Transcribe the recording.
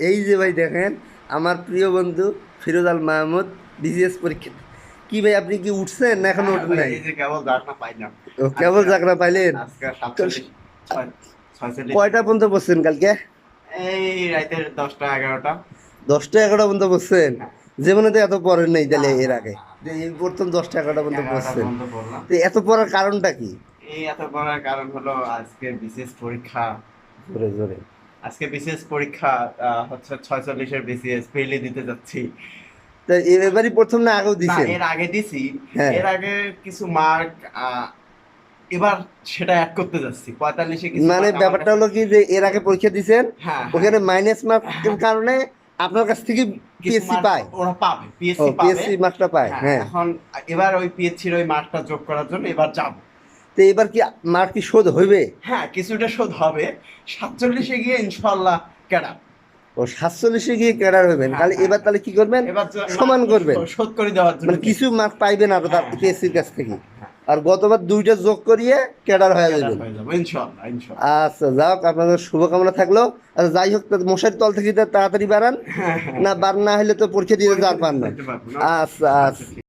এই যে ভাই দেখেন আমার প্রিয় বন্ধু ফিরোজ আল মাহমুদ বিসিএস পরীক্ষা কি ভাই আপনি কি উঠছেন না এখনও উঠেন নাই? কেবল ও চাকরা পাইলেন? কয়টা পর্যন্ত বসছেন কালকে? এই রাতের দশটা এগারোটা। দশটা এগারোটা পর্যন্ত বসছেন? জীবনে তো এত পড়েন নাই তাহলে এর আগে। এই প্রথম দশটা এগারোটা পর্যন্ত বসছেন। তো এত পড়ার কারণটা কি? এই এত পড়ার কারণ হলো আজকে বিশেষ পরীক্ষা। জোরে জোরে। আজকে বিশেষ পরীক্ষা হচ্ছে ছয়চল্লিশের বিসিএস ফেলে দিতে যাচ্ছি। এবারই প্রথম না আগেও না দিছেন? এর আগে দিছি। হ্যাঁ। এর আগে কিছু মার্ক এবার সেটা অ্যাড করতে যাচ্ছি। পঁয়তাল্লিশে মানে ব্যাপারটা হলো কি যে এর আগে পরীক্ষা দিছেন হ্যাঁ ওখানে মাইনাস মার্কের কারণে আপনার কাছ থেকে পিএসসি পায়। ওরা পাবে পিএসসি পাবে। পিএসসি মার্কটা পায় হ্যাঁ, হ্যাঁ। এখন এবার ওই পিএসসির ওই মার্কটা যোগ করার জন্য এবার যাব। তো এবার কি মার কি শোধ হইবে? হ্যাঁ কিছুটা শোধ হবে। সাতচল্লিশে গিয়ে ইনশাল্লাহ কেডা ও সাতচল্লিশে গিয়ে ক্যাডার হ্যাঁ, তাহলে হ্যাঁ। এবার তাহলে কি করবেন? সমান করবেন। শোধ করে দেওয়ার জন্য মানে কিছু মার্ক পাইবেন আরও তার হ্যাঁ, পিএসসির কাছ থেকে। আর গতবার দুইটা যোগ করিয়ে ক্যাডার হয়ে যাব আচ্ছা যাক আপনাদের শুভকামনা থাকল। আর যাই হোক মশারি তল থেকে তাড়াতাড়ি বাড়ান। না বার না হলে তো পরীক্ষা দিতে আর পার না। দিতে পারব না। আচ্ছা আচ্ছা।